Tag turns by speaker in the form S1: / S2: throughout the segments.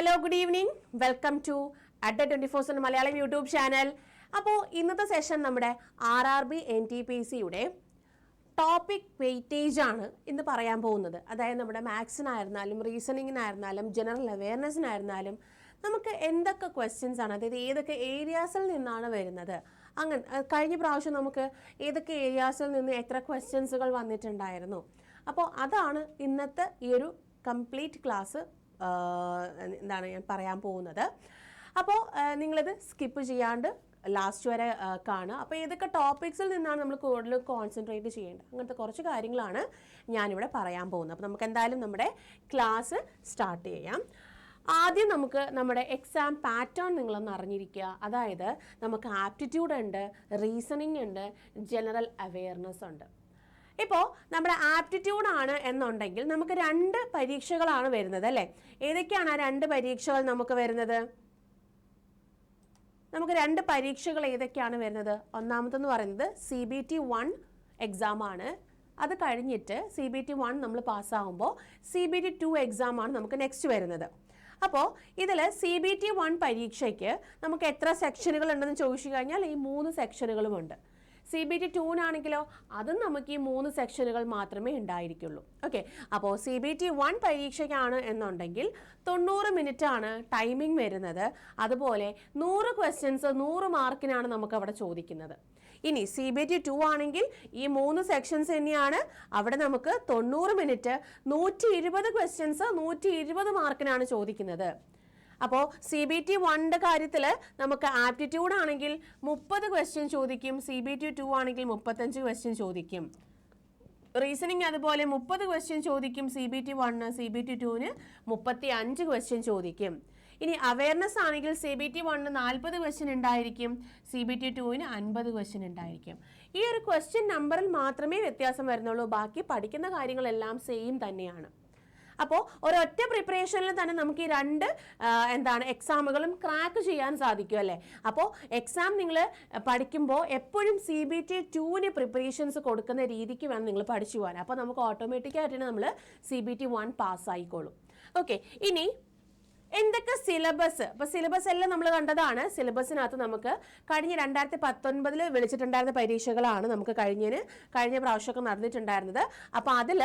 S1: Hello good evening welcome to Adda twenty four seven Malayalam YouTube channel അപ്പോൾ ഇന്നത്തെ session നമ്മുടെ R R B N T P സിയുടെ topic weightage ആണ് ഇന്ന് പറയാൻ പോകുന്നത്. അതായത് നമ്മുടെ മാത്സിനായിരുന്നാലും റീസണിങ്ങിനായിരുന്നാലും ജനറൽ അവയർനെസ്സിനായിരുന്നാലും നമുക്ക് എന്തൊക്കെ ക്വസ്റ്റ്യൻസ് ആണ് അതായത് ഏതൊക്കെ ഏരിയാസിൽ നിന്നാണ് വരുന്നത്? അങ്ങനെ കഴിഞ്ഞ പ്രാവശ്യം നമുക്ക് ഏതൊക്കെ ഏരിയാസിൽ നിന്ന് എത്ര ക്വസ്റ്റ്യൻസുകൾ വന്നിട്ടുണ്ടായിരുന്നു? അപ്പോൾ അതാണ് ഇന്നത്തെ ഈ ഒരു കംപ്ലീറ്റ് ക്ലാസ് എന്താണ് ഞാൻ പറയാൻ പോകുന്നത്. അപ്പോൾ നിങ്ങളിത് സ്കിപ്പ് ചെയ്യാണ്ട് ലാസ്റ്റ് വരെ കാണുക. അപ്പോൾ ഏതൊക്കെ ടോപ്പിക്സിൽ നിന്നാണ് നമ്മൾ കൂടുതൽ കോൺസെൻട്രേറ്റ് ചെയ്യേണ്ടത്? അങ്ങനത്തെ കുറച്ച് കാര്യങ്ങളാണ് ഞാനിവിടെ പറയാൻ പോകുന്നത്. അപ്പോൾ നമുക്ക് എന്തായാലും നമ്മുടെ ക്ലാസ് സ്റ്റാർട്ട് ചെയ്യാം. ആദ്യം നമുക്ക് നമ്മുടെ എക്സാം പാറ്റേൺ നിങ്ങളൊന്ന് അറിഞ്ഞിരിക്കുക. അതായത് നമുക്ക് ആപ്റ്റിറ്റ്യൂഡ് ഉണ്ട് റീസണിങ് ഉണ്ട് ജനറൽ അവെയർനെസ് ഉണ്ട്. ഇപ്പോൾ നമ്മുടെ ആപ്റ്റിറ്റ്യൂഡ് ആണ് എന്നുണ്ടെങ്കിൽ നമുക്ക് രണ്ട് പരീക്ഷകളാണ് വരുന്നത് അല്ലേ? ഏതൊക്കെയാണ് ആ രണ്ട് പരീക്ഷകൾ നമുക്ക് വരുന്നത്? നമുക്ക് രണ്ട് പരീക്ഷകൾ ഏതൊക്കെയാണ് വരുന്നത്? ഒന്നാമതെന്ന് പറയുന്നത് സി ബി ടി വൺ എക്സാമാണ് അത് കഴിഞ്ഞിട്ട് സി ബി ടി വൺ നമ്മൾ പാസ്സാകുമ്പോൾ സി ബി ടി ടു എക്സാമാണ് നമുക്ക് നെക്സ്റ്റ് വരുന്നത്. അപ്പോൾ ഇതിൽ സി ബി ടി വൺ പരീക്ഷയ്ക്ക് നമുക്ക് എത്ര സെക്ഷനുകൾ ഉണ്ടെന്ന് ചോദിച്ചു കഴിഞ്ഞാൽ ഈ മൂന്ന് സെക്ഷനുകളുമുണ്ട് സി ബി ടി ടൂനാണെങ്കിലോ അതും നമുക്ക് ഈ മൂന്ന് സെക്ഷനുകൾ മാത്രമേ ഉണ്ടായിരിക്കുള്ളൂ. ഓക്കെ അപ്പോൾ സി ബി ടി വൺ പരീക്ഷയ്ക്കാണ് എന്നുണ്ടെങ്കിൽ തൊണ്ണൂറ് മിനിറ്റ് ആണ് ടൈമിംഗ് വരുന്നത്. അതുപോലെ നൂറ് ക്വസ്റ്റ്യൻസ് നൂറ് മാർക്കിനാണ് നമുക്ക് അവിടെ ചോദിക്കുന്നത്. ഇനി സി ബി ടി ടു ആണെങ്കിൽ ഈ മൂന്ന് സെക്ഷൻസ് തന്നെയാണ് അവിടെ നമുക്ക് തൊണ്ണൂറ് മിനിറ്റ് നൂറ്റി ഇരുപത് ക്വസ്റ്റ്യൻസ് നൂറ്റി ഇരുപത് മാർക്കിനാണ് ചോദിക്കുന്നത്. അപ്പോൾ സി ബി ടി വണ്ണിന്റെ കാര്യത്തിൽ നമുക്ക് ആപ്റ്റിറ്റ്യൂഡ് ആണെങ്കിൽ മുപ്പത് ക്വസ്റ്റ്യൻ ചോദിക്കും സി ബി ടി ടു ആണെങ്കിൽ മുപ്പത്തഞ്ച് ക്വസ്റ്റ്യൻ ചോദിക്കും. റീസണിങ് അതുപോലെ മുപ്പത് ക്വസ്റ്റ്യൻ ചോദിക്കും C B T one C B T ടുവിന് മുപ്പത്തി അഞ്ച് ക്വസ്റ്റ്യൻ ചോദിക്കും. ഇനി അവയർനെസ് ആണെങ്കിൽ സി ബി ടി വണ്ണ് നാൽപ്പത് ക്വസ്റ്റ്യൻ ഉണ്ടായിരിക്കും സി ബി ടി ടുവിന് അൻപത് ക്വസ്റ്റ്യൻ ഉണ്ടായിരിക്കും. ഈ ഒരു ക്വസ്റ്റ്യൻ നമ്പറിൽ മാത്രമേ വ്യത്യാസം വരുന്നുള്ളൂ ബാക്കി പഠിക്കുന്ന കാര്യങ്ങളെല്ലാം സെയിം തന്നെയാണ്. അപ്പോൾ ഒരൊറ്റ പ്രിപ്പറേഷനിൽ തന്നെ നമുക്ക് ഈ രണ്ട് എന്താണ് എക്സാമുകളും ക്രാക്ക് ചെയ്യാൻ സാധിക്കും അല്ലേ? അപ്പോൾ എക്സാം നിങ്ങൾ പഠിക്കുമ്പോൾ എപ്പോഴും സി ബി ടി ടുവിന് പ്രിപ്പറേഷൻസ് കൊടുക്കുന്ന രീതിക്ക് വേണം നിങ്ങൾ പഠിച്ചു പോകാൻ. അപ്പോൾ നമുക്ക് ഓട്ടോമാറ്റിക്കായിട്ട് നമ്മൾ സി ബി ടി വൺ പാസ്സായിക്കോളും ഓക്കെ ഇനി എന്തൊക്കെ സിലബസ് ഇപ്പൊ സിലബസ് എല്ലാം നമ്മൾ കണ്ടതാണ്. സിലബസിനകത്ത് നമുക്ക് കഴിഞ്ഞ രണ്ടായിരത്തി പത്തൊൻപതിൽ വിളിച്ചിട്ടുണ്ടായിരുന്ന പരീക്ഷകളാണ് നമുക്ക് കഴിഞ്ഞതിന് കഴിഞ്ഞ പ്രാവശ്യമൊക്കെ നടന്നിട്ടുണ്ടായിരുന്നത്. അപ്പൊ അതിൽ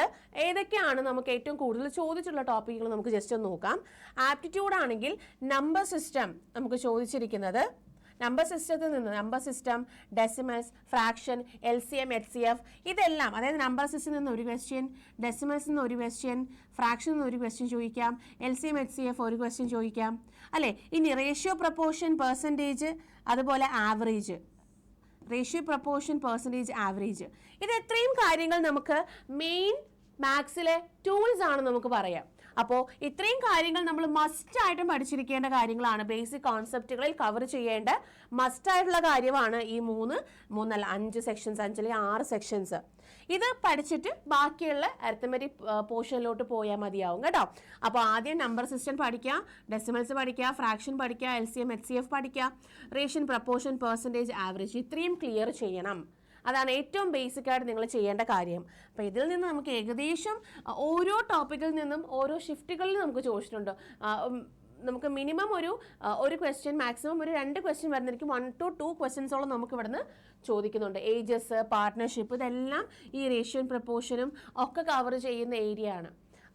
S1: ഏതൊക്കെയാണ് നമുക്ക് ഏറ്റവും കൂടുതൽ ചോദിച്ചിട്ടുള്ള ടോപ്പിക്കുകൾ നമുക്ക് ജസ്റ്റ് ഒന്ന് നോക്കാം. ആപ്റ്റിറ്റ്യൂഡ് ആണെങ്കിൽ നമ്പർ സിസ്റ്റം നമുക്ക് ചോദിച്ചിരിക്കുന്നത് നമ്പർ സിസ്റ്റത്തിൽ നിന്ന് number system decimals fraction L C M H C F ഇതെല്ലാം അതായത് നമ്പർ സിസ്റ്റത്തിൽ നിന്ന് ഒരു ക്വസ്റ്റ്യൻ ഡെസിമൽസിൽ നിന്ന് ഒരു ക്വസ്റ്റ്യൻ ഫ്രാക്ഷൻ നിന്ന് ഒരു ക്വസ്റ്റ്യൻ ചോദിക്കാം L C M H C F ഒരു ക്വസ്റ്റ്യൻ ചോദിക്കാം. അല്ലേ? ഇനി റേഷ്യോ പ്രപ്പോർഷൻ പെർസെന്റേജ് അതുപോലെ average ratio proportion percentage average ഇത് എത്രയും കാര്യങ്ങൾ നമുക്ക് മെയിൻ മാത്സിലെ ടൂൾസ് ആണ് നമുക്ക് പറയാം. അപ്പോൾ ഇത്രയും കാര്യങ്ങൾ നമ്മൾ മസ്റ്റ് ആയിട്ടും പഠിച്ചിരിക്കേണ്ട കാര്യങ്ങളാണ്. ബേസിക് കോൺസെപ്റ്റുകളിൽ കവർ ചെയ്യേണ്ട മസ്റ്റ് ആയിട്ടുള്ള കാര്യമാണ് ഈ മൂന്ന് മൂന്നല്ല അഞ്ച് സെക്ഷൻസ് അഞ്ചല്ലെങ്കിൽ ആറ് സെക്ഷൻസ് ഇത് പഠിച്ചിട്ട് ബാക്കിയുള്ള അരിത്തമെറ്റിക് പോർഷനിലോട്ട് പോയാൽ മതിയാവും കേട്ടോ. അപ്പോൾ ആദ്യം നമ്പർ സിസ്റ്റം പഠിക്കുക ഡെസിമൽസ് പഠിക്കുക ഫ്രാക്ഷൻ പഠിക്കുക L C M H C F പഠിക്കുക റേഷൻ പ്രപ്പോർഷൻ പെർസെന്റേജ് ആവറേജ് ഇത്രയും ക്ലിയർ ചെയ്യണം. അതാണ് ഏറ്റവും ബേസിക് ആയിട്ട് നിങ്ങൾ ചെയ്യേണ്ട കാര്യം. അപ്പോൾ ഇതിൽ നിന്ന് നമുക്ക് ഏകദേശം ഓരോ ടോപ്പിക്കിൽ നിന്നും ഓരോ ഷിഫ്റ്റുകളിൽ നമുക്ക് ചോദിച്ചിട്ടുണ്ട്. നമുക്ക് മിനിമം ഒരു ഒരു ക്വസ്റ്റ്യൻ മാക്സിമം ഒരു രണ്ട് ക്വസ്റ്റ്യൻ വരുന്നതായിരിക്കും വൺ ടു ടു ക്വസ്റ്റ്യൻസോളം നമുക്ക് ഇവിടുന്ന് ചോദിക്കുന്നുണ്ട്. ഏജസ് പാർട്ട്ണർഷിപ്പ് ഇതെല്ലാം ഈ റേഷ്യൻ പ്രപ്പോർഷനും ഒക്കെ കവർ ചെയ്യുന്ന ഏരിയ ആണ്.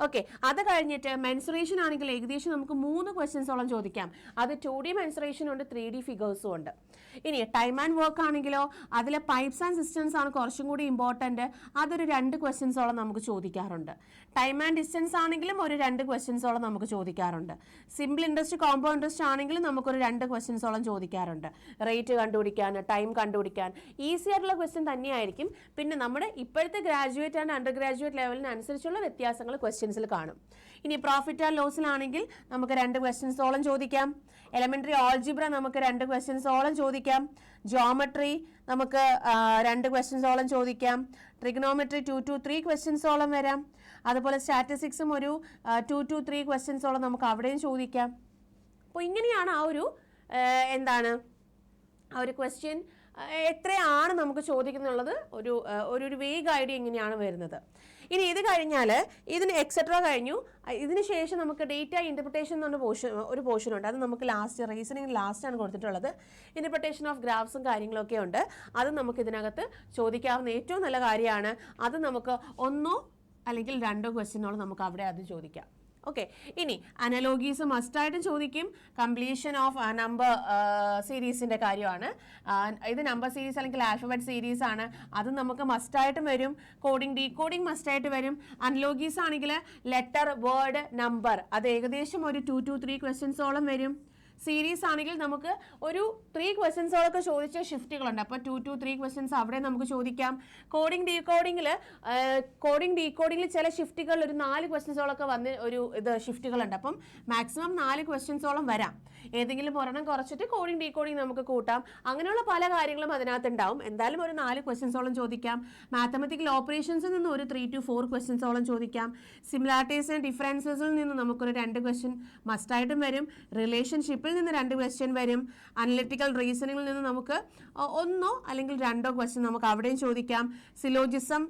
S1: ഓക്കെ അത് കഴിഞ്ഞിട്ട് മെൻസുറേഷൻ ആണെങ്കിൽ ഏകദേശം നമുക്ക് മൂന്ന് ക്വസ്റ്റ്യൻസോളം ചോദിക്കാം. അത് ടു ഡി മെൻസുറേഷൻ ഉണ്ട് ത്രീ ഡി ഫിഗേഴ്സും ഉണ്ട്. ഇനി ടൈം ആൻഡ് വർക്ക് ആണെങ്കിലോ അതിലെ പൈപ്സ് ആൻഡ് സിസ്റ്റംസ് ആണ് കുറച്ചും കൂടി ഇമ്പോർട്ടന്റ് അതൊരു രണ്ട് ക്വസ്റ്റ്യൻസോളം നമുക്ക് ചോദിക്കാറുണ്ട്. ടൈം ആൻഡ് ഡിസ്റ്റൻസ് ആണെങ്കിലും ഒരു രണ്ട് ക്വസ്റ്റ്യൻസോളം നമുക്ക് ചോദിക്കാറുണ്ട്. സിമ്പിൾ ഇൻട്രസ്റ്റ് കോമ്പോ ഇൻട്രസ്റ്റ് ആണെങ്കിലും നമുക്കൊരു രണ്ട് ക്വസ്റ്റ്യൻസോളം ചോദിക്കാറുണ്ട്. റേറ്റ് കണ്ടുപിടിക്കാൻ ടൈം കണ്ടുപിടിക്കാൻ. ഈസി ആയിട്ടുള്ള ക്വസ്റ്റ്യൻ തന്നെയായിരിക്കും. പിന്നെ നമ്മുടെ ഇപ്പോഴത്തെ ഗ്രാജുവേറ്റ് ആൻഡ് അണ്ടർ ഗ്രാജുവേറ്റ് ലെവലിനനുസരിച്ചുള്ള വ്യത്യാസങ്ങൾ ക്വസ്റ്റ്യൻസിൽ കാണും. ഇനി പ്രോഫിറ്റ് ആൻഡ് ലോസിലാണെങ്കിൽ നമുക്ക് രണ്ട് ക്വസ്റ്റ്യൻസോളം ചോദിക്കാം. എലമെന്ററി ഓൾജിബ്ര നമുക്ക് രണ്ട് ക്വസ്റ്റ്യൻസോളം ചോദിക്കാം. ജോമെട്രി നമുക്ക് രണ്ട് ക്വസ്റ്റ്യൻസോളം ചോദിക്കാം. ട്രിഗ്നോമെട്രി ടു ടു ത്രീ ക്വസ്റ്റ്യൻസോളം വരാം. അതുപോലെ സ്റ്റാറ്റിസ്റ്റിക്സും ഒരു ടു ടു ത്രീ ക്വസ്റ്റ്യൻസോളം നമുക്ക് അവിടെയും ചോദിക്കാം. അപ്പോൾ ഇങ്ങനെയാണ് ആ ഒരു എന്താണ് ആ ഒരു ക്വസ്റ്റ്യൻ എത്രയാണ് നമുക്ക് ചോദിക്കുന്നുള്ളത്? ഒരു ഒരു വേഗ് ഐഡിയ ഇങ്ങനെയാണ് വരുന്നത്. ഇനി ഇത് കഴിഞ്ഞാൽ ഇതിന് എക്സെട്ര കഴിഞ്ഞു. ഇതിന് ശേഷം നമുക്ക് ഡേറ്റ ഇന്റർപ്രിട്ടേഷൻ എന്ന് പറഞ്ഞ പോർഷൻ ഒരു പോർഷൻ ഉണ്ട്. അത് നമുക്ക് ലാസ്റ്റ് റീസണിങ് ആണ് കൊടുത്തിട്ടുള്ളത്. ഇന്റർപ്രിട്ടേഷൻ ഓഫ് ഗ്രാഫ്സും കാര്യങ്ങളൊക്കെ ഉണ്ട്. അത് നമുക്ക് ഇതിനകത്ത് ചോദിക്കാവുന്ന ഏറ്റവും നല്ല കാര്യമാണ്. അത് നമുക്ക് ഒന്നോ അല്ലെങ്കിൽ രണ്ടോ ക്വസ്റ്റ്യനോളം നമുക്ക് അവിടെ അത് ചോദിക്കാം. ഓക്കെ ഇനി അനലോഗീസ് മസ്റ്റായിട്ടും ചോദിക്കും. കംപ്ലീഷൻ ഓഫ് നമ്പർ സീരീസിന്റെ കാര്യമാണ്. ഇത് നമ്പർ സീരീസ് അല്ലെങ്കിൽ ആൽഫബറ്റ് സീരീസ് ആണ്. അത് നമുക്ക് മസ്റ്റായിട്ടും വരും. കോഡിംഗ് ഡീകോഡിംഗ് മസ്റ്റായിട്ട് വരും. അനലോഗീസ് ആണെങ്കിൽ ലെറ്റർ വേർഡ് നമ്പർ അത് ഏകദേശം ഒരു ടു ടു ത്രീ ക്വസ്റ്റ്യൻസോളം വരും. സീരീസ് ആണെങ്കിൽ നമുക്ക് ഒരു ത്രീ ക്വസ്റ്റ്യൻസുകളൊക്കെ ചോദിച്ച ഷിഫ്റ്റുകളുണ്ട് അപ്പോൾ ടു ടു ത്രീ ക്വസ്റ്റ്യൻസ് അവിടെ നമുക്ക് ചോദിക്കാം. കോഡിംഗ് ഡീകോഡിങ്ങിൽ കോഡിംഗ് ഡീകോഡിങ്ങിൽ ചില ഷിഫ്റ്റുകൾ ഒരു നാല് ക്വസ്റ്റ്യൻസോളൊക്കെ വന്ന് ഒരു ഇത് ഷിഫ്റ്റുകളുണ്ട് അപ്പം മാക്സിമം നാല് ക്വസ്റ്റ്യൻസോളം വരാം. ഏതെങ്കിലും ഒരെണ്ണം കുറച്ചിട്ട് കോഡിംഗ് ഡീകോഡിംഗ് നമുക്ക് കൂട്ടാം. അങ്ങനെയുള്ള പല കാര്യങ്ങളും അതിനകത്ത് ഉണ്ടാവും എന്തായാലും ഒരു നാല് ക്വസ്റ്റ്യൻസോളം ചോദിക്കാം. മാത്തമെറ്റിക്കൽ ഓപ്പറേഷൻസിൽ നിന്ന് ഒരു ത്രീ ടു ഫോർ ക്വസ്റ്റ്യൻസോളം ചോദിക്കാം. സിമിലാരിറ്റീസ് ആൻഡ് ഡിഫറൻസസിൽ നിന്ന് നമുക്കൊരു രണ്ട് ക്വസ്റ്റ്യൻ മസ്റ്റായിട്ടും വരും. റിലേഷൻഷിപ്പിൽ നിന്ന് രണ്ട് ക്വസ്റ്റ്യൻ വരും. അനലിറ്റിക്കൽ റീസണിങ്ങിൽ നിന്ന് നമുക്ക് ഒന്നോ അല്ലെങ്കിൽ രണ്ടോ ക്വസ്റ്റ്യൻ നമുക്ക് അവിടെയും ചോദിക്കാം. സിലോജിസം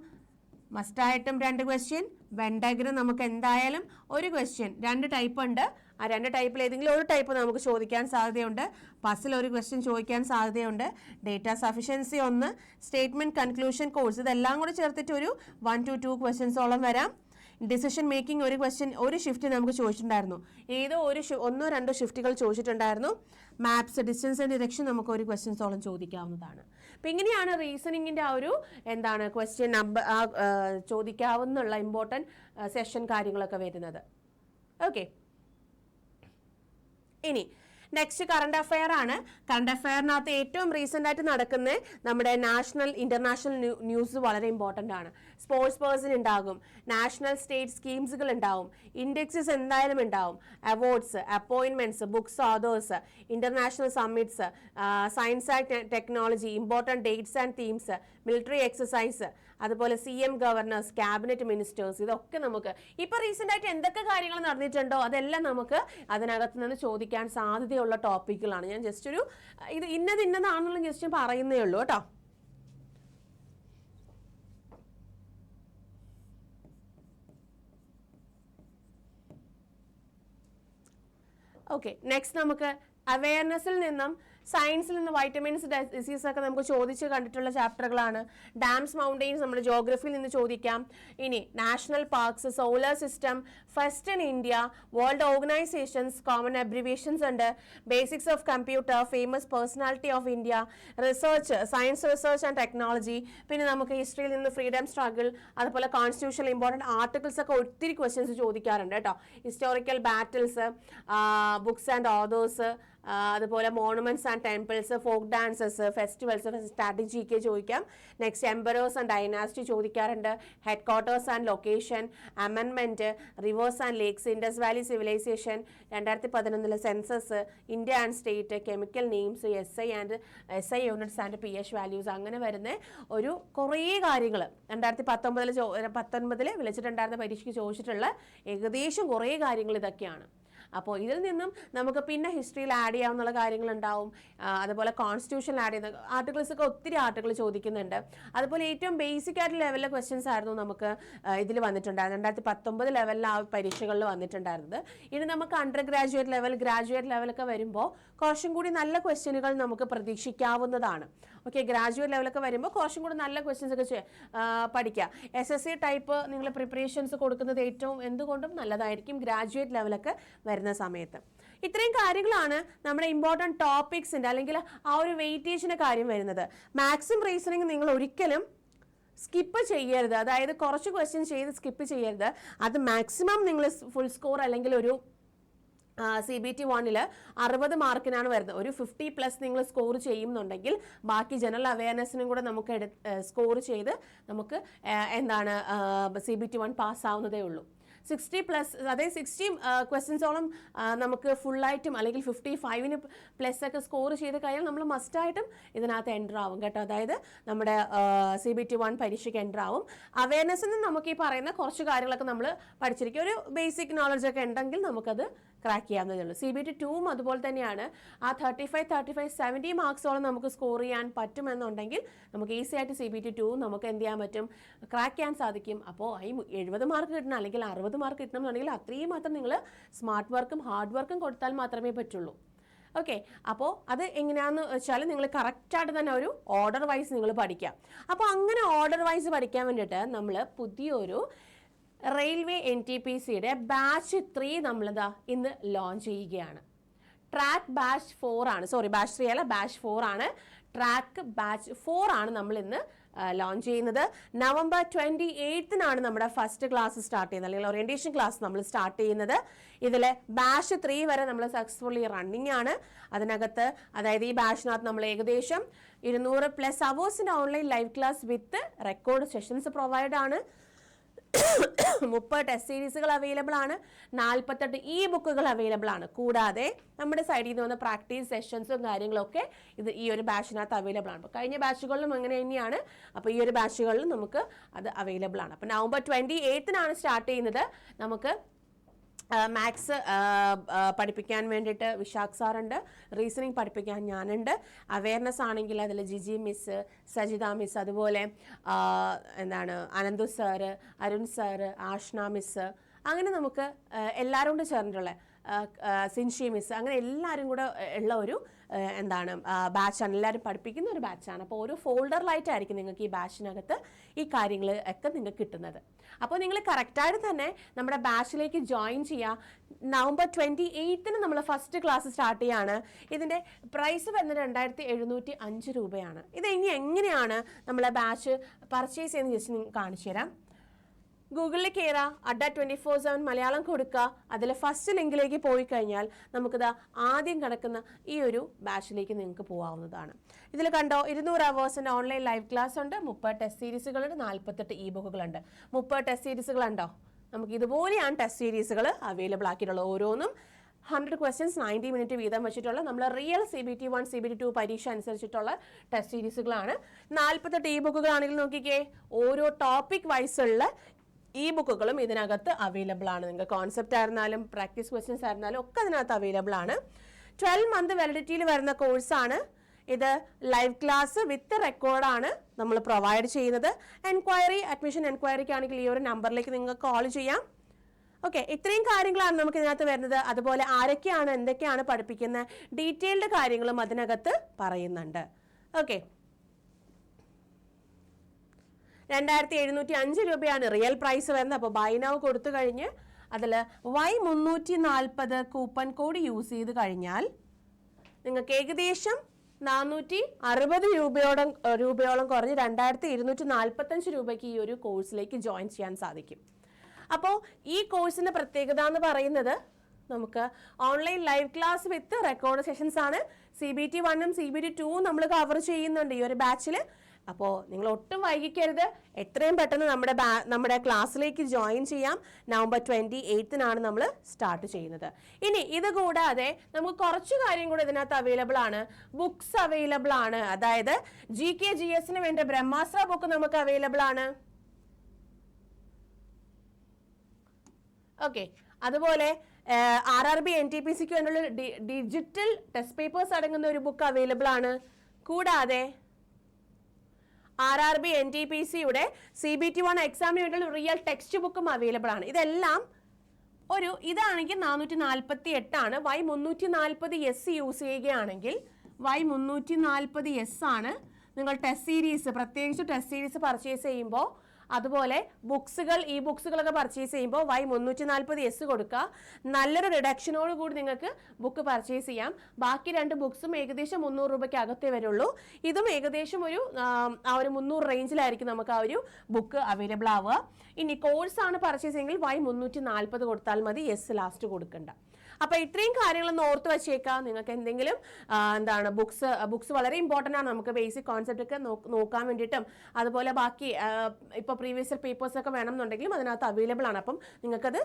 S1: മസ്റ്റായിട്ടും രണ്ട് ക്വസ്റ്റ്യൻ വെൻഡഗ്രം നമുക്ക് എന്തായാലും ഒരു ക്വസ്റ്റ്യൻ രണ്ട് ടൈപ്പ് ഉണ്ട്. ആ രണ്ട് ടൈപ്പിൽ ഏതെങ്കിലും ഒരു ടൈപ്പ് നമുക്ക് ചോദിക്കാൻ സാധ്യതയുണ്ട്. പസിൽ ഒരു ക്വസ്റ്റ്യൻ ചോദിക്കാൻ സാധ്യതയുണ്ട്. ഡേറ്റ സഫിഷ്യൻസി ഒന്ന്. സ്റ്റേറ്റ്മെന്റ് കൺക്ലൂഷൻ കോഴ്സ് ഇതെല്ലാം കൂടി ചേർത്തിട്ട് ഒരു വൺ ടു ടു ക്വസ്റ്റ്യൻസോളം വരാം. ഡിസിഷൻ മേക്കിംഗ് ഒരു ക്വസ്റ്റ്യൻ ഒരു ഷിഫ്റ്റ് നമുക്ക് ചോദിച്ചിട്ടുണ്ടായിരുന്നു. ഏതോ ഒരു ഒന്നോ രണ്ടോ ഷിഫ്റ്റുകൾ ചോദിച്ചിട്ടുണ്ടായിരുന്നു. മാപ്സ് ഡിസ്റ്റൻസ് ആൻഡ് ഡിറക്ഷൻ നമുക്ക് ഒരു ക്വസ്റ്റ്യൻസോളം ചോദിക്കാവുന്നതാണ്. അപ്പം ഇങ്ങനെയാണ് റീസണിങ്ങിന്റെ ആ ഒരു എന്താണ് ക്വസ്റ്റ്യൻ നമ്പർ ചോദിക്കാവുന്നുള്ള ഇമ്പോർട്ടന്റ് സെഷൻ കാര്യങ്ങളൊക്കെ വരുന്നത്. ഓക്കെ ഇനി നെക്സ്റ്റ് കറണ്ട് അഫയർ ആണ്. കറണ്ട് അഫയറിനകത്ത് ഏറ്റവും റീസെന്റ് ആയിട്ട് നടക്കുന്ന നമ്മുടെ നാഷണൽ ഇന്റർനാഷണൽ ന്യൂസ് വളരെ ഇമ്പോർട്ടന്റ് ആണ്. സ്പോർട്സ് പേഴ്സൺ ഉണ്ടാകും. നാഷണൽ സ്റ്റേറ്റ് സ്കീംസുകൾ ഉണ്ടാവും. ഇൻഡെക്സസ് എന്തായാലും ഉണ്ടാവും. Awards appointments books authors international summits science and technology important dates and themes military exercise അതുപോലെ C M governors cabinet ministers ഇതൊക്കെ നമുക്ക് ഇപ്പോൾ റീസെന്റ് ആയിട്ട് എന്തൊക്കെ കാര്യങ്ങൾ നടന്നിട്ടുണ്ടോ അതെല്ലാം നമുക്ക് അതിനകത്ത് നിന്ന് ചോദിക്കാൻ സാധ്യതയുള്ള ടോപ്പിക്കുകളാണ് ഞാൻ ജസ്റ്റ് ഒരു ഇത് ഇന്നത് ഇന്നതാണെന്നുള്ള ജസ്റ്റ് പറയുന്നേ ഉള്ളൂ കേട്ടോ. ഓക്കെ നെക്സ്റ്റ് നമുക്ക് അവയർനെസ്സിൽ നിന്നും സയൻസിൽ നിന്ന് വൈറ്റമിൻസ് ഡിസീസ് ഒക്കെ നമുക്ക് ചോദിച്ച് കണ്ടിട്ടുള്ള ചാപ്റ്ററുകളാണ് ഡാംസ് മൗണ്ടെയിൻസ് നമ്മുടെ ജോഗ്രഫിയിൽ നിന്ന് ചോദിക്കാം. ഇനി national parks solar system first in India world organisations common abbreviations ഉണ്ട്. Basics of computer famous personality of India research science research and technology പിന്നെ നമുക്ക് ഹിസ്റ്ററിയിൽ നിന്ന് ഫ്രീഡം സ്ട്രഗിൾ അതുപോലെ കോൺസ്റ്റിറ്റ്യൂഷണൽ ഇമ്പോർട്ടന്റ് ആർട്ടിക്കിൾസ് ഒക്കെ ഒത്തിരി ക്വസ്റ്റ്യൻസ് ചോദിക്കാറുണ്ട് കേട്ടോ. Historical battles books and authors അതുപോലെ monuments and temples folk dances festivals strategy ഒക്കെ ചോദിക്കാം. നെക്സ്റ്റ് എംബറേഴ്സ് ആൻഡ് ഡൈനാസ്റ്റി ചോദിക്കാറുണ്ട്. Headquarters and location അമെൻമെന്റ് rivers and lakes Indus valley civilisation രണ്ടായിരത്തി പതിനൊന്നിലെ census India and state chemical names S I and S I units and P H values അങ്ങനെ വരുന്ന ഒരു കുറേ കാര്യങ്ങൾ രണ്ടായിരത്തി പത്തൊമ്പതിൽ പത്തൊൻപതിൽ വിളിച്ചിട്ടുണ്ടായിരുന്ന പരീക്ഷയ്ക്ക് ചോദിച്ചിട്ടുള്ള ഏകദേശം കുറേ കാര്യങ്ങൾ ഇതൊക്കെയാണ്. അപ്പോൾ ഇതിൽ നിന്നും നമുക്ക് പിന്നെ ഹിസ്റ്ററിയിൽ ആഡ് ചെയ്യാവുന്ന കാര്യങ്ങളുണ്ടാവും. അതുപോലെ കോൺസ്റ്റിറ്റ്യൂഷൻ ആഡ് ചെയ്യുന്ന ആർട്ടിക്കിൾസ് ഒക്കെ ഒത്തിരി ആർട്ടിക്കിൾ ചോദിക്കുന്നുണ്ട്. അതുപോലെ ഏറ്റവും ബേസിക് ആയിട്ട് ലെവലിലെ ക്വസ്റ്റ്യൻസ് ആയിരുന്നു നമുക്ക് ഇതിൽ വന്നിട്ടുണ്ടായിരുന്നത്. രണ്ടായിരത്തി പത്തൊമ്പത് ലെവലിൽ ആ പരീക്ഷകളിൽ വന്നിട്ടുണ്ടായിരുന്നത്. ഇനി നമുക്ക് അണ്ടർ ഗ്രാജുവേറ്റ് ലെവൽ ഗ്രാജുവേറ്റ് ലെവലൊക്കെ വരുമ്പോൾ കുറച്ചും കൂടി നല്ല ക്വസ്റ്റ്യനുകൾ നമുക്ക് പ്രതീക്ഷിക്കാവുന്നതാണ്. ഓക്കെ ഗ്രാജുവേറ്റ് ലെവലൊക്കെ വരുമ്പോൾ കുറച്ചും കൂടി നല്ല ക്വസ്റ്റ്യൻസ് ഒക്കെ പഠിക്കുക എസ് എസ് സി ടൈപ്പ് നിങ്ങൾ പ്രിപ്പറേഷൻസ് കൊടുക്കുന്നത് ഏറ്റവും എന്തുകൊണ്ടും നല്ലതായിരിക്കും ഗ്രാജുവേറ്റ് ലെവലൊക്കെ വരുന്ന സമയത്ത്. ഇത്രയും കാര്യങ്ങളാണ് നമ്മുടെ ഇമ്പോർട്ടന്റ് ടോപ്പിക്സിന്റെ അല്ലെങ്കിൽ ആ ഒരു വെയിറ്റേജിന്റെ കാര്യം വരുന്നത്. മാക്സിമം റീസണിങ് നിങ്ങൾ ഒരിക്കലും സ്കിപ്പ് ചെയ്യരുത്. അതായത് കുറച്ച് ക്വസ്റ്റ്യൻ ചെയ്ത് സ്കിപ്പ് ചെയ്യരുത്. അത് മാക്സിമം നിങ്ങൾ ഫുൾ സ്കോർ അല്ലെങ്കിൽ ഒരു സി ബി ടി വണ്ണിൽ അറുപത് മാർക്കിനാണ് വരുന്നത്. ഒരു ഫിഫ്റ്റി പ്ലസ് നിങ്ങൾ സ്കോർ ചെയ്യുന്നുണ്ടെങ്കിൽ ബാക്കി ജനറൽ അവയർനെസ്സിനും കൂടെ നമുക്ക് എടു സ്കോർ ചെയ്ത് നമുക്ക് എന്താണ് സി ബി ടി വൺ പാസ്സാവുന്നതേ ഉള്ളൂ. സിക്സ്റ്റി പ്ലസ് അതായത് സിക്സ്റ്റി ക്വസ്റ്റ്യൻസോളം നമുക്ക് ഫുള്ളായിട്ടും അല്ലെങ്കിൽ ഫിഫ്റ്റി ഫൈവിന് പ്ലസ് ഒക്കെ സ്കോർ ചെയ്ത് കഴിഞ്ഞാൽ നമ്മൾ മസ്റ്റായിട്ടും ഇതിനകത്ത് എന്റർ ആവും കേട്ടോ. അതായത് നമ്മുടെ സി ബി ടി വൺ പരീക്ഷയ്ക്ക് എന്റർ ആവും. അവയർനെസ്സിൽ നിന്ന് നമുക്ക് ഈ പറയുന്ന കുറച്ച് കാര്യങ്ങളൊക്കെ നമ്മൾ പഠിച്ചിരിക്കും. ഒരു ബേസിക് നോളജ് ഒക്കെ ഉണ്ടെങ്കിൽ നമുക്കത് ക്രാക്ക് ചെയ്യാവുന്നതേ ഉള്ളൂ. സി ബി ടി ടൂവും അതുപോലെ തന്നെയാണ്. ആ thirty five thirty five seventy മാർക്സോളം നമുക്ക് സ്കോർ ചെയ്യാൻ പറ്റുമെന്നുണ്ടെങ്കിൽ നമുക്ക് ഈസി ആയിട്ട് സി ബി ടി ടൂവും നമുക്ക് എന്ത് ചെയ്യാൻ പറ്റും? ക്രാക്ക് ചെയ്യാൻ സാധിക്കും. അപ്പോൾ ഈ എഴുപത് മാർക്ക് കിട്ടണം അല്ലെങ്കിൽ അറുപത് മാർക്ക് കിട്ടണം എന്നുണ്ടെങ്കിൽ അത്രയും മാത്രം നിങ്ങൾ സ്മാർട്ട് വർക്കും ഹാർഡ് വർക്കും കൊടുത്താൽ മാത്രമേ പറ്റുള്ളൂ. ഓക്കെ അപ്പോൾ അത് എങ്ങനെയാണെന്ന് വെച്ചാൽ നിങ്ങൾ കറക്റ്റായിട്ട് തന്നെ ഒരു ഓർഡർ വൈസ് നിങ്ങൾ പഠിക്കാം അപ്പോൾ അങ്ങനെ ഓർഡർ വൈസ് പഠിക്കാൻ വേണ്ടിയിട്ട് നമ്മൾ പുതിയൊരു റെയിൽവേ എൻ ടി പി സിയുടെ ബാച്ച് ത്രീ നമ്മളിതാ ഇന്ന് ലോഞ്ച് ചെയ്യുകയാണ്. ട്രാക്ക് ബാച്ച് ഫോർ ആണ്. സോറി ബാച്ച് ത്രീ അല്ല ബാച്ച് ഫോർ ആണ്. ട്രാക്ക് ബാച്ച് ഫോർ ആണ് നമ്മൾ ഇന്ന് ലോഞ്ച് ചെയ്യുന്നത്. നവംബർ ട്വന്റി എയ്ത്തിനാണ് നമ്മുടെ ഫസ്റ്റ് ക്ലാസ് സ്റ്റാർട്ട് ചെയ്യുന്നത്. അല്ലെങ്കിൽ ഓറിയന്റേഷൻ ക്ലാസ് നമ്മൾ സ്റ്റാർട്ട് ചെയ്യുന്നത്. ഇതിൽ ബാച്ച് ത്രീ വരെ നമ്മൾ സക്സസ്ഫുള്ളി റണ്ണിങ് ആണ്. അതിനകത്ത് അതായത് ഈ ബാച്ചിനകത്ത് നമ്മൾ ഏകദേശം ഇരുന്നൂറ് plus അവേഴ്സിന്റെ online live class with record sessions provide ആണ്. മുപ്പത് ടെസ്റ്റ് സീരീസുകൾ അവൈലബിൾ ആണ്. നാൽപ്പത്തെട്ട് ഇ ബുക്കുകൾ അവൈലബിൾ ആണ്. കൂടാതെ നമ്മുടെ സൈഡിൽ നിന്ന് വന്ന പ്രാക്ടീസ് സെഷൻസും കാര്യങ്ങളൊക്കെ ഇത് ഈ ഒരു ബാച്ചിനകത്ത് അവൈലബിൾ ആണ്. അപ്പോൾ കഴിഞ്ഞ ബാച്ചുകളിലും അങ്ങനെ തന്നെയാണ്. അപ്പോൾ ഈ ഒരു ബാച്ചുകളിലും നമുക്ക് അത് അവൈലബിൾ ആണ്. അപ്പോൾ നവംബർ ട്വന്റി എയ്ത്തിനാണ് സ്റ്റാർട്ട് ചെയ്യുന്നത്. നമുക്ക് മാത്സ് പഠിപ്പിക്കാൻ വേണ്ടിയിട്ട് വിശാഖ് സാറുണ്ട് റീസണിങ് പഠിപ്പിക്കാൻ ഞാനുണ്ട്. അവയർനെസ് ആണെങ്കിൽ അതിൽ ജിജി മിസ് സജിത മിസ് അതുപോലെ എന്താണ് Ananthu sir Arun sir Ashna miss അങ്ങനെ നമുക്ക് എല്ലാവരും കൂടെ ചേർന്നിട്ടുള്ള സിൻഷി മിസ് അങ്ങനെ എല്ലാവരും കൂടെ ഉള്ള ഒരു എന്താണ് ബാച്ചാണ്. എല്ലാവരും പഠിപ്പിക്കുന്ന ഒരു ബാച്ചാണ്. അപ്പോൾ ഓരോ ഫോൾഡറിലായിട്ടായിരിക്കും നിങ്ങൾക്ക് ഈ ബാച്ചിനകത്ത് ഈ കാര്യങ്ങൾ ഒക്കെ നിങ്ങൾക്ക് കിട്ടുന്നത്. അപ്പോൾ നിങ്ങൾ കറക്റ്റായിട്ട് തന്നെ നമ്മുടെ ബാച്ചിലേക്ക് ജോയിൻ ചെയ്യുക നവംബർ ട്വന്റി എയ്ത്തിന് നമ്മൾ ഫസ്റ്റ് ക്ലാസ് സ്റ്റാർട്ട് ചെയ്യാണ്. ഇതിന്റെ പ്രൈസ് വരുന്നത് രണ്ടായിരത്തി എഴുന്നൂറ്റി അഞ്ച് രൂപയാണ്. ഇത് ഇനി എങ്ങനെയാണ് നമ്മളെ ബാച്ച് പർച്ചേസ് ചെയ്യുന്നത് ജസ്റ്റ് കാണിച്ചു തരാം. ഗൂഗിളിൽ കയറുക Adda twenty four seven Malayalam കൊടുക്കുക അതിലെ ഫസ്റ്റ് ലിങ്കിലേക്ക് പോയി കഴിഞ്ഞാൽ നമുക്കിത് ആദ്യം കിടക്കുന്ന ഈ ഒരു ബാച്ചിലേക്ക് നിങ്ങൾക്ക് പോകാവുന്നതാണ് ഇതിൽ കണ്ടോ ഇരുന്നൂറ് അവേഴ്സിന്റെ ഓൺലൈൻ ലൈവ് ക്ലാസ് ഉണ്ട് മുപ്പത് ടെസ്റ്റ് സീരീസുകളുണ്ട് നാൽപ്പത്തെട്ട് ഇ ബുക്കുകളുണ്ട് മുപ്പത് ടെസ്റ്റ് സീരീസുകളുണ്ടോ നമുക്ക് ഇതുപോലെയാണ് ടെസ്റ്റ് സീരീസുകൾ അവൈലബിൾ ആക്കിയിട്ടുള്ളത് ഓരോന്നും. ഹൺഡ്രഡ് ക്വസ്റ്റ്യൻസ് നയന്റി മിനിറ്റ് വീതം വെച്ചിട്ടുള്ള നമ്മൾ real C B T one C B T two പരീക്ഷ അനുസരിച്ചിട്ടുള്ള ടെസ്റ്റ് സീരീസുകളാണ് നാൽപ്പത്തെട്ട് ഇ ബുക്കുകളാണെങ്കിൽ നോക്കിക്കേ ഓരോ ടോപ്പിക് വൈസുള്ള ഈ ബുക്കുകളും ഇതിനകത്ത് അവൈലബിൾ ആണ്. നിങ്ങൾക്ക് കോൺസെപ്റ്റ് ആയിരുന്നാലും പ്രാക്ടീസ് ക്വസ്റ്റ്യൻസ് ആയിരുന്നാലും ഒക്കെ അതിനകത്ത് അവൈലബിൾ ആണ്. ട്വൽവ് മന്ത് വാലിഡിറ്റിയിൽ വരുന്ന കോഴ്സാണ് ഇത് ലൈവ് ക്ലാസ് വിത്ത് റെക്കോർഡാണ് നമ്മൾ പ്രൊവൈഡ് ചെയ്യുന്നത്. എൻക്വയറി അഡ്മിഷൻ എൻക്വയറിക്ക് ആണെങ്കിൽ ഈ ഒരു നമ്പറിലേക്ക് നിങ്ങൾക്ക് കോൾ ചെയ്യാം. ഓക്കെ ഇത്രയും കാര്യങ്ങളാണ് നമുക്ക് ഇതിനകത്ത് വരുന്നത്. അതുപോലെ ആരൊക്കെയാണ് എന്തൊക്കെയാണ് പഠിപ്പിക്കുന്ന ഡീറ്റെയിൽഡ് കാര്യങ്ങളും അതിനകത്ത് പറയുന്നുണ്ട്. ഓക്കെ രണ്ടായിരത്തി എഴുന്നൂറ്റി അഞ്ച് രൂപയാണ് റിയൽ പ്രൈസ് വരുന്നത്. അപ്പോൾ ബൈനാവ് കൊടുത്തു കഴിഞ്ഞ് അതിൽ വൈ മുന്നൂറ്റി നാൽപ്പത് കൂപ്പൺ കോഡ് യൂസ് ചെയ്ത് കഴിഞ്ഞാൽ നിങ്ങൾക്ക് ഏകദേശം നാനൂറ്റി അറുപത് രൂപയോളം രൂപയോളം കുറഞ്ഞ് രണ്ടായിരത്തി ഇരുന്നൂറ്റി നാൽപ്പത്തഞ്ച് രൂപയ്ക്ക് ഈ ഒരു കോഴ്സിലേക്ക് ജോയിൻ ചെയ്യാൻ സാധിക്കും. അപ്പോൾ ഈ കോഴ്സിന്റെ പ്രത്യേകത എന്ന് പറയുന്നത് നമുക്ക് online live class with record sessions ആണ്. സി ബി ടി വണ്ണും സി ബി ടി ടൂവും നമ്മൾ കവർ ചെയ്യുന്നുണ്ട്. ഈ ഒരു ബാച്ചിൽ അപ്പോൾ നിങ്ങൾ ഒട്ടും വൈകിക്കരുത്. എത്രയും പെട്ടെന്ന് നമ്മുടെ നമ്മുടെ ക്ലാസ്സിലേക്ക് ജോയിൻ ചെയ്യാം. നവംബർ ട്വന്റി എയ്ത്തിനാണ് നമ്മൾ സ്റ്റാർട്ട് ചെയ്യുന്നത്. ഇനി ഇത് കൂടാതെ നമുക്ക് കുറച്ച് കാര്യം കൂടെ ഇതിനകത്ത് അവൈലബിൾ ആണ്. ബുക്സ് അവൈലബിൾ ആണ്. അതായത് ജി കെ ജി എസിന് വേണ്ട ബ്രഹ്മാസ്ത്ര ബുക്ക് നമുക്ക് അവൈലബിൾ ആണ്. ഓക്കെ അതുപോലെ R R B N T P സിക്ക് വേണ്ടിയുള്ള ഡിജിറ്റൽ ടെസ്റ്റ് പേപ്പേഴ്സ് അടങ്ങുന്ന ഒരു ബുക്ക് അവൈലബിൾ ആണ്. കൂടാതെ R R B N T P സിയുടെ സി ബി ടി വൺ എക്സാമിന് വേണ്ടിയുള്ള റിയൽ ടെക്സ്റ്റ് ബുക്കും അവൈലബിൾ ആണ്. ഇതെല്ലാം ഒരു ഇതാണെങ്കിൽ നാനൂറ്റി നാൽപ്പത്തി എട്ടാണ് വൈ മുന്നൂറ്റി നാൽപ്പത് എസ് യൂസ് ചെയ്യുകയാണെങ്കിൽ വൈ മുന്നൂറ്റി നാൽപ്പത് എസ് ആണ്. നിങ്ങൾ ടെസ്റ്റ് സീരീസ് പ്രത്യേകിച്ച് ടെസ്റ്റ് സീരീസ് പർച്ചേസ് ചെയ്യുമ്പോൾ അതുപോലെ ബുക്സുകൾ ഈ ബുക്സുകളൊക്കെ പർച്ചേസ് ചെയ്യുമ്പോൾ വൈ മുന്നൂറ്റി നാൽപ്പത് എസ് കൊടുക്കുക. നല്ലൊരു റിഡക്ഷനോട് കൂടി നിങ്ങൾക്ക് ബുക്ക് പർച്ചേസ് ചെയ്യാം. ബാക്കി രണ്ട് ബുക്സും ഏകദേശം മുന്നൂറ് രൂപയ്ക്ക് അകത്തേ വരുള്ളൂ. ഇതും ഏകദേശം ഒരു ആ ഒരു മുന്നൂറ് റേഞ്ചിലായിരിക്കും നമുക്ക് ആ ഒരു ബുക്ക് അവൈലബിൾ ആവുക. ഇനി കോഴ്സാണ് പർച്ചേസ് ചെയ്യുന്നത് വൈ മുന്നൂറ്റി നാൽപ്പത് കൊടുത്താൽ മതി എസ് ലാസ്റ്റ് കൊടുക്കണ്ട. അപ്പൊ ഇത്രയും കാര്യങ്ങളൊന്ന് ഓർത്ത് വെച്ചേക്കാം. നിങ്ങൾക്ക് എന്തെങ്കിലും എന്താണ് ബുക്സ് ബുക്സ് വളരെ ഇമ്പോർട്ടന്റ് ആണ്. നമുക്ക് ബേസിക് കോൺസെപ്റ്റ് ഒക്കെ നോക്കാൻ വേണ്ടിയിട്ടും. അതുപോലെ ബാക്കി ഇപ്പോൾ ഇപ്പൊ പ്രീവിയസ് പേപ്പേഴ്സ് ഒക്കെ വേണമെന്നുണ്ടെങ്കിലും അതിനകത്ത് അവൈലബിൾ ആണ്. അപ്പം നിങ്ങൾക്കത്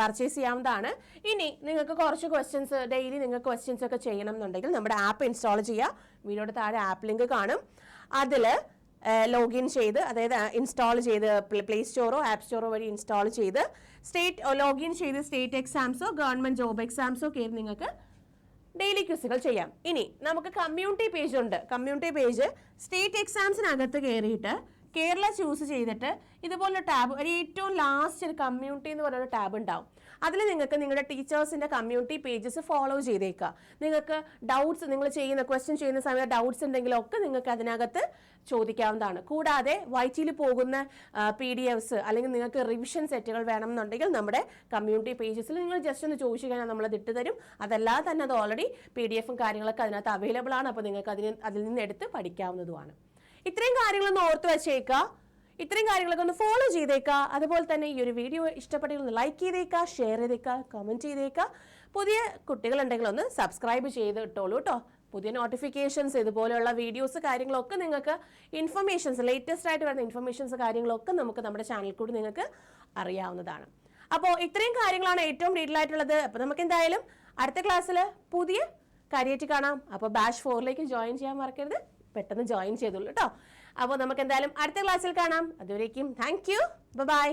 S1: പർച്ചേസ് ചെയ്യാവുന്നതാണ്. ഇനി നിങ്ങൾക്ക് കുറച്ച് ക്വസ്റ്റ്യൻസ് ഡെയിലി നിങ്ങൾക്ക് ക്വസ്റ്റ്യൻസ് ഒക്കെ ചെയ്യണം എന്നുണ്ടെങ്കിൽ നമ്മുടെ ആപ്പ് ഇൻസ്റ്റാൾ ചെയ്യുക വീഡിയോയുടെ താഴെ ആപ്പ് ലിങ്ക് കാണും. അതിൽ ലോഗിൻ ചെയ്ത് അതായത് ഇൻസ്റ്റാൾ ചെയ്ത് പ്ലേ സ്റ്റോറോ ആപ്പ് സ്റ്റോറോ വഴി ഇൻസ്റ്റാൾ ചെയ്ത് സ്റ്റേറ്റ് ലോഗിൻ ചെയ്ത് സ്റ്റേറ്റ് എക്സാംസോ ഗവൺമെന്റ് ജോബ് എക്സാംസോ കയറി നിങ്ങൾക്ക് ഡെയിലി ക്വിസുകൾ ചെയ്യാം. ഇനി നമുക്ക് കമ്മ്യൂണിറ്റി പേജ് ഉണ്ട്. കമ്മ്യൂണിറ്റി പേജ് സ്റ്റേറ്റ് എക്സാംസിനകത്ത് കയറിയിട്ട് കേരള ചൂസ് ചെയ്തിട്ട് ഇതുപോലൊരു ടാബ് ഒരു ഏറ്റവും ലാസ്റ്റ് ഒരു കമ്മ്യൂണിറ്റി എന്ന് പറയുന്ന ടാബ് ഉണ്ടാവും. അതിൽ നിങ്ങൾക്ക് നിങ്ങളുടെ ടീച്ചേഴ്സിന്റെ കമ്മ്യൂണിറ്റി പേജസ് ഫോളോ ചെയ്തേക്കുക. നിങ്ങൾക്ക് ഡൗട്ട്സ് നിങ്ങൾ ചെയ്യുന്ന ക്വസ്റ്റ്യൻ ചെയ്യുന്ന സമയത്ത് ഡൗട്ട്സ് ഉണ്ടെങ്കിലൊക്കെ നിങ്ങൾക്ക് അതിനകത്ത് ചോദിക്കാവുന്നതാണ്. കൂടാതെ വൈറ്റിയിൽ പോകുന്ന പി ഡി എഫ്സ് അല്ലെങ്കിൽ നിങ്ങൾക്ക് റിവിഷൻ സെറ്റുകൾ വേണമെന്നുണ്ടെങ്കിൽ നമ്മുടെ കമ്മ്യൂണിറ്റി പേജസിൽ നിങ്ങൾ ജസ്റ്റ് ഒന്ന് ചോദിച്ചു കഴിഞ്ഞാൽ നമ്മളത് ഇട്ട് തരും. അതല്ലാതെ തന്നെ അത് ഓൾറെഡി പി ഡി എഫും കാര്യങ്ങളൊക്കെ അതിനകത്ത് അവൈലബിൾ ആണ്. അപ്പോൾ നിങ്ങൾക്ക് അതിന് അതിൽ നിന്ന് എടുത്ത് പഠിക്കാവുന്നതുമാണ്. ഇത്രയും കാര്യങ്ങളൊന്ന് ഓർത്ത് വെച്ചേക്കുക ഇത്രയും കാര്യങ്ങളൊക്കെ ഒന്ന് ഫോളോ ചെയ്തേക്കുക അതുപോലെ തന്നെ ഈ ഒരു വീഡിയോ ഇഷ്ടപ്പെട്ടെങ്കിൽ ഒന്ന് ലൈക്ക് ചെയ്തേക്കുക ഷെയർ ചെയ്തേക്കുക കമന്റ് ചെയ്തേക്കുക പുതിയ കുട്ടികളുണ്ടെങ്കിൽ ഒന്ന് സബ്സ്ക്രൈബ് ചെയ്ത് ഇട്ടോളൂ കേട്ടോ പുതിയ നോട്ടിഫിക്കേഷൻസ് ഇതുപോലെയുള്ള വീഡിയോസ് കാര്യങ്ങളൊക്കെ നിങ്ങൾക്ക് ഇൻഫർമേഷൻസ് ലേറ്റസ്റ്റ് ആയിട്ട് വരുന്ന ഇൻഫർമേഷൻസ് കാര്യങ്ങളൊക്കെ നമുക്ക് നമ്മുടെ ചാനലിൽ കൂടി നിങ്ങൾക്ക് അറിയാവുന്നതാണ്. അപ്പോൾ ഇത്രയും കാര്യങ്ങളാണ് ഏറ്റവും ഡീറ്റെയിൽ ആയിട്ടുള്ളത്. അപ്പോൾ നമുക്ക് എന്തായാലും അടുത്ത ക്ലാസ്സിൽ പുതിയ കാര്യമായിട്ട് കാണാം. അപ്പോൾ ബാച്ച് ഫോറിലേക്ക് ജോയിൻ ചെയ്യാൻ മറക്കരുത്. പെട്ടെന്ന് ജോയിൻ ചെയ്തോളൂ കേട്ടോ അപ്പോൾ നമുക്ക് എന്തായാലും അടുത്ത ക്ലാസ്സിൽ കാണാം. അതുവരേക്കും താങ്ക് യു ബൈ